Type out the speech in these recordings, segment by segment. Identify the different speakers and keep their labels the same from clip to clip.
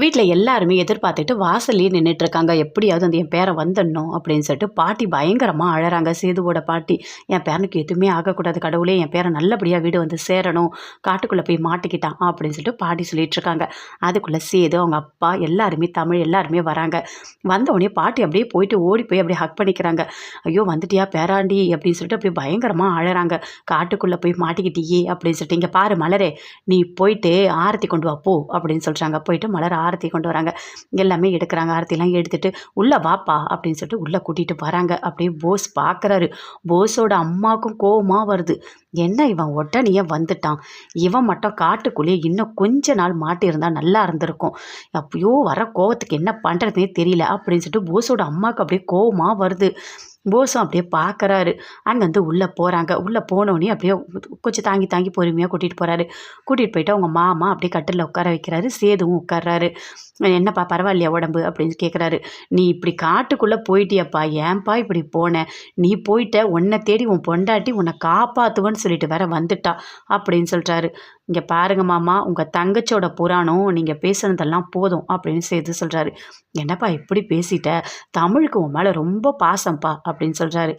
Speaker 1: வீட்டில் எல்லாருமே எதிர்பார்த்துட்டு வாசல்லையே நின்றுட்டு இருக்காங்க எப்படியாவது அந்த என் பேரை வந்துடணும் அப்படின்னு சொல்லிட்டு பாட்டி பயங்கரமாக அழறாங்க. சேதுவோட பாட்டி என் பேரனுக்கு எதுவுமே ஆகக்கூடாது கடவுளே என் பேரை நல்லபடியாக வீடு வந்து சேரணும். காட்டுக்குள்ளே போய் மாட்டிக்கிட்டான் அப்படின்னு சொல்லிட்டு பாட்டி சொல்லிகிட்ருக்காங்க அதுக்குள்ளே சேது அவங்க அப்பா எல்லாருமே தமிழ் எல்லாருமே வராங்க. வந்தவொடனே பாட்டி அப்படியே போயிட்டு ஓடி போய் அப்படியே ஹக் பண்ணிக்கிறாங்க. ஐயோ வந்துட்டியா பேராண்டி? அப்படின்னு சொல்லிட்டு அப்படியே பயங்கரமாக அழறாங்க. காட்டுக்குள்ளே போய் மாட்டிக்கிட்டியே அப்படின்னு சொல்லிட்டு இங்கே பாரு மலரே நீ போயிட்டு ஆரத்தி கொண்டு வா போ அப்படின்னு சொல்கிறாங்க போயிட்டு மலர் ஆரத்தி கொண்டு வராங்க. எல்லாமே எடுக்கிறாங்க. ஆரத்திலாம் எடுத்துட்டு உள்ளே வாப்பா அப்படின்னு சொல்லிட்டு உள்ளே கூட்டிகிட்டு வராங்க. அப்படியே போஸ் பார்க்குறாரு போஸோட அம்மாவுக்கும் கோவமாக வருது. என்ன இவன் உடனே வந்துட்டான்? இவன் மட்டும் காட்டுக்குள்ளேயே இன்னும் கொஞ்ச நாள் மாட்டியிருந்தா நல்லா இருந்திருக்கும். அப்பயோ வர கோவத்துக்கு என்ன பண்ணுறதுனே தெரியல அப்படின்னு சொல்லிட்டு போஸோட அம்மாவுக்கு அப்படியே கோவமாக வருது. போஸும் அப்படியே பார்க்குறாரு அங்கேருந்து உள்ளே போகிறாங்க உள்ளே போனோடனே அப்படியே கொஞ்சம் தாங்கி தாங்கி பொறுமையாக கூட்டிகிட்டு போகிறாரு கூட்டிகிட்டு போயிட்டு அவங்க மாமா அப்படியே கட்டிலில் உட்கார வைக்கிறாரு. சேதுவும் உட்கார்றாரு. என்னப்பா பரவாயில்லையா உடம்பு அப்படின்னு கேட்குறாரு நீ இப்படி காட்டுக்குள்ளே போயிட்டியப்பா. ஏன்பா இப்படி போன? நீ போயிட்ட உன்னை தேடி உன் பொண்டாட்டி உன்னை காப்பாற்றுவன்னு சொல்லிட்டு வேற வந்துட்டா அப்படின்னு சொல்கிறாரு இங்கே பாருங்க மாமா உங்கள் தங்கச்சியோட புராணம் நீங்கள் பேசுனதெல்லாம் போதும் அப்படின்னு சேர்த்து சொல்கிறாரு என்னப்பா இப்படி பேசிட்ட? தமிழுக்கு உன் மேலே ரொம்ப பாசம்ப்பா அப்படின்னு சொல்கிறாரு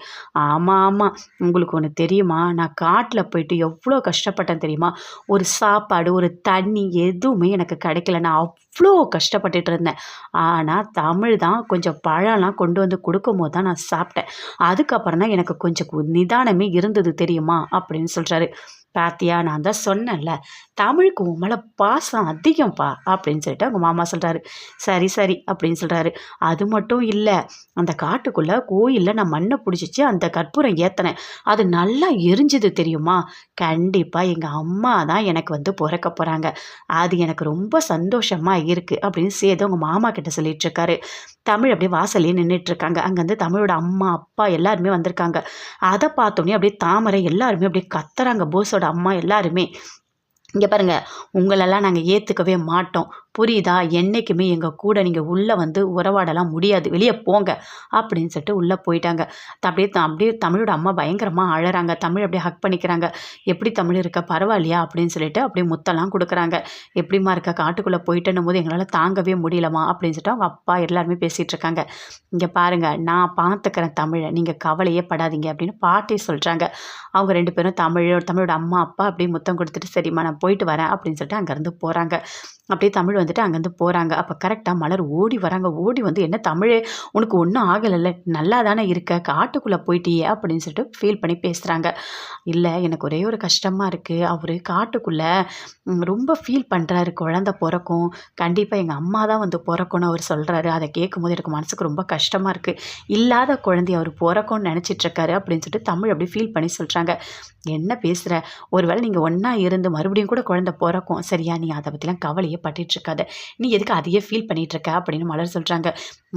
Speaker 1: ஆமாம் ஆமாம் உங்களுக்கு ஒன்று தெரியுமா? நான் காட்டில் போயிட்டு எவ்வளோ கஷ்டப்பட்டேன் தெரியுமா? ஒரு சாப்பாடு ஒரு தண்ணி எதுவுமே எனக்கு கிடைக்கல. நான் அவ்வளோ கஷ்டப்பட்டுட்டு இருந்தேன். ஆனால் தமிழ் தான் கொஞ்சம் பழம்லாம் கொண்டு வந்து கொடுக்கும்போது தான் நான் சாப்பிட்டேன். அதுக்கப்புறம் தான் எனக்கு கொஞ்சம் கு- நிதானமே இருந்தது தெரியுமா? அப்படின்னு சொல்கிறாரு பாத்தியா நான் தான் சொன்னேன்ல தமிழுக்கு உன் மேலே பாசம் அதிகம்ப்பா அப்படின்னு சொல்லிட்டு அவங்க மாமா சொல்கிறாரு சரி சரி அப்படின்னு சொல்கிறாரு அது மட்டும் இல்லை அந்த காட்டுக்குள்ளே கோயிலில் நான் மண்ணை பிடிச்சிச்சு அந்த கற்பூரம் ஏற்றினேன் அது நல்லா எரிஞ்சுது தெரியுமா? கண்டிப்பாக எங்கள் அம்மா தான் எனக்கு வந்து பிறக்க போகிறாங்க அது எனக்கு ரொம்ப சந்தோஷமாக இருக்குது அப்படின்னு சேர்த்து அவங்க மாமா கிட்ட சொல்லிகிட்ருக்காரு தமிழ் அப்படியே வாசல்லே நின்றுட்டுருக்காங்க அங்கேருந்து தமிழோட அம்மா அப்பா எல்லாருமே வந்திருக்காங்க. அதை பார்த்தோன்னே அப்படியே தாமரை எல்லாருமே அப்படியே கத்துறாங்க போஸோட அம்மா எல்லாருமே. இங்கே பாருங்க உங்களெல்லாம் நாங்கள் ஏற்றுக்கவே மாட்டோம். புரியுதா? என்றைக்குமே எங்கள் கூட நீங்கள் உள்ளே வந்து உறவாடலாம் முடியாது. வெளியே போங்க அப்படின்னு சொல்லிட்டு உள்ளே போயிட்டாங்க. அப்படியே த- அப்படியே தமிழோட அம்மா பயங்கரமாக அழறாங்க. தமிழ் அப்படியே ஹக் பண்ணிக்கிறாங்க. எப்படி தமிழ் இருக்க? பரவாயில்லையா? அப்படின்னு சொல்லிட்டு அப்படியே முத்தெல்லாம் கொடுக்குறாங்க. எப்படிம்மா இருக்க? காட்டுக்குள்ளே போயிட்டேன்னும் போது எங்களால் தாங்கவே முடியலம்மா. அப்படின்னு சொல்லிட்டு அவங்க அப்பா எல்லாருமே பேசிகிட்டு இருக்காங்க. இங்கே பாருங்க நான் பார்த்துக்கிறேன் தமிழை. நீங்கள் கவலையே படாதீங்க. அப்படின்னு பாட்டி சொல்கிறாங்க அவங்க ரெண்டு பேரும் தமிழ் தமிழோட அம்மா அப்பா அப்படியே முத்தம் கொடுத்துட்டு சரிம்மா நான் போயிட்டு வரேன். அப்படின்னு சொல்லிட்டு அங்கேருந்து போகிறாங்க அப்படியே தமிழ் வந்துட்டு அங்கேருந்து போகிறாங்க அப்போ கரெக்டாக மலர் ஓடி வராங்க. ஓடி வந்து என்ன தமிழே உனக்கு ஒன்றும் ஆகலைல்ல. நல்லா தானே இருக்க? காட்டுக்குள்ளே போயிட்டியே? அப்படின்னு சொல்லிட்டு ஃபீல் பண்ணி பேசுகிறாங்க இல்லை எனக்கு ஒரே ஒரு கஷ்டமாக இருக்குது அவர் காட்டுக்குள்ளே ரொம்ப ஃபீல் பண்ணுறாரு குழந்த பிறக்கும். கண்டிப்பாக எங்கள் அம்மா தான் வந்து பிறக்கும்னு அவர் சொல்கிறாரு அதை கேட்கும்போது எனக்கு மனசுக்கு ரொம்ப கஷ்டமாக இருக்குது இல்லாத குழந்தைய அவர் பிறக்கும்னு நினச்சிட்ருக்காரு அப்படின்னு சொல்லிட்டு தமிழ் அப்படி ஃபீல் பண்ணி சொல்கிறாங்க என்ன பேசுகிற ஒருவேளை நீங்கள் ஒன்றா இருந்து மறுபடியும் கூட குழந்தை பிறக்கும். சரியா? நீ அதை பற்றிலாம் கவலையே பட்டுட்டு இருக்காத நீ எதுக்கு அதையே ஃபீல் பண்ணிகிட்ருக்க இருக்க அப்படின்னு மலர் சொல்கிறாங்க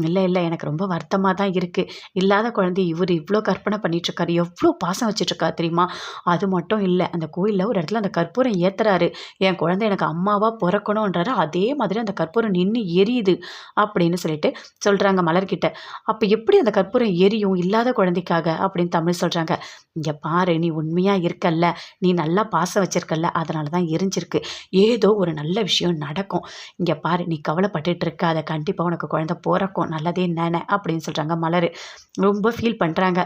Speaker 1: இல்லை இல்லை எனக்கு ரொம்ப வருத்தமாக தான் இருக்குது இல்லாத குழந்தை இவர் இவ்வளோ கற்பனை பண்ணிகிட்ருக்காரு எவ்வளோ பாசம் வச்சுட்ருக்காரு தெரியுமா? அது மட்டும் இல்லை அந்த கோயிலில் ஒரு இடத்துல அந்த கற்பூரம் ஏற்றுறாரு என் குழந்தை எனக்கு அம்மாவாக பிறக்கணுன்றாரு அதே மாதிரி அந்த கற்பூரம் நின்று எரியுது. அப்படின்னு சொல்லிட்டு சொல்கிறாங்க மலர்கிட்ட. அப்போ எப்படி அந்த கற்பூரம் எரியும் இல்லாத குழந்தைக்காக? அப்படின்னு தமிழ் சொல்கிறாங்க இங்கே பாரு நீ உண்மையாக இருக்கல்ல. நீ நல்லா பாசம் வச்சிருக்கல்ல. அதனால தான் எரிஞ்சிருக்கு. ஏதோ ஒரு நல்ல விஷயம் நடக்கும். இங்கே பாரு நீ கவலைப்பட்டுட்டு அதை கண்டிப்பாக உனக்கு குழந்தை பிறக்கும். நல்லதே நினை அப்படின்னு சொல்கிறாங்க மலர். ரொம்ப ஃபீல் பண்ணுறாங்க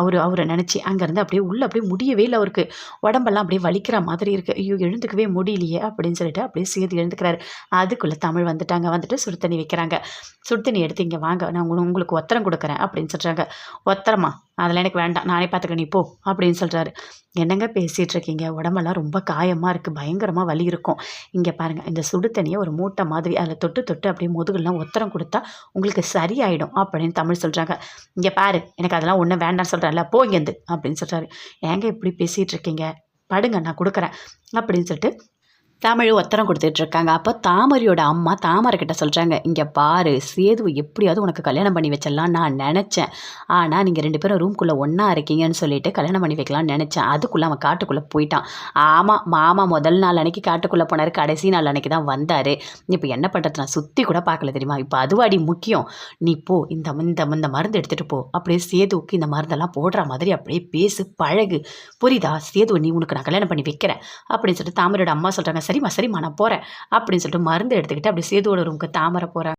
Speaker 1: அவர் அவரை நினச்சி அங்கேருந்து அப்படியே உள்ளே அப்படியே முடியவே இல்லை அவருக்கு. உடம்பெல்லாம் அப்படியே வலிக்கிற மாதிரி இருக்குது ஐயோ எழுந்துக்கவே முடியலையே அப்படின்னு சொல்லிட்டு அப்படியே சேர்த்து எழுந்துக்கிறாரு. அதுக்குள்ளே தமிழ் வந்துட்டாங்க. வந்துட்டு சுடு தண்ணி வைக்கிறாங்க. சுடு தண்ணி எடுத்து இங்கே வாங்க. நான் உங்களுக்கு ஒத்தரம் கொடுக்குறேன் அப்படின்னு சொல்கிறாங்க ஒத்தரமா? அதெல்லாம் எனக்கு வேண்டாம். நானே பார்த்துக்க நீ போ அப்படின்னு சொல்கிறாரு என்னங்க பேசிகிட்டு இருக்கீங்க? உடம்பெல்லாம் ரொம்ப காயமாக இருக்குது பயங்கரமாக வலி இருக்கும். இங்கே பாருங்கள் இந்த சுடு தண்ணியை ஒரு மூட்டை மாதிரி அதில் தொட்டு தொட்டு அப்படியே முதுகுலாம் ஒத்தரம் கொடுத்தா உங்களுக்கு சரியாயிடும் அப்படின்னு தமிழ் சொல்கிறாங்க இங்கே பாரு. எனக்கு அதெல்லாம் ஒன்றும் வேண்டாம்னு சொல்கிறேன்ல போ இங்கேருந்து அப்படின்னு சொல்கிறாரு ஏங்க இப்படி பேசிகிட்டு இருக்கீங்க? படுங்க. நான் கொடுக்குறேன். அப்படின்னு சொல்லிட்டு தமிழ் உத்தரம் கொடுத்துட்டு இருக்காங்க அப்போ தாமரையோட அம்மா தாமரை கிட்ட சொல்கிறாங்க இங்கே பாரு சேதுவை எப்படியாவது உனக்கு கல்யாணம் பண்ணி வச்சிடலாம் நான் நினச்சேன். ஆனால் நீங்கள் ரெண்டு பேரும் ரூம்குள்ளே ஒன்றா இருக்கீங்கன்னு சொல்லிட்டு கல்யாணம் பண்ணி வைக்கலாம்னு நினச்சேன். அதுக்குள்ளே அவன் காட்டுக்குள்ளே போயிட்டான். ஆமாம் மாமா முதல் நாள் அன்னைக்கு காட்டுக்குள்ளே போனார். கடைசி நாள் அன்னைக்கு தான் வந்தார். இப்போ என்ன பண்ணுறது நான் சுற்றி கூட பார்க்கல தெரியுமா? இப்போ அதுவாடி முக்கியம். நீ போ இந்த இந்த இந்த மருந்து எடுத்துகிட்டு போ. அப்படியே சேதுவுக்கு இந்த மருந்தெல்லாம் போடுற மாதிரி அப்படியே பேசு பழகு. புரியுதா? சேது நீ உனக்கு நான் கல்யாணம் பண்ணி வைக்கிறேன். அப்படின்னு சொல்லிட்டு தாமரையோட அம்மா சொல்கிறாங்க சரிம்மா சரிம்மா நான் போகிறேன் அப்படின்னு சொல்லிட்டு மருந்து எடுத்துக்கிட்டு அப்படி சேதுவோட ரூமுக்கு தாமரை போகிறேன்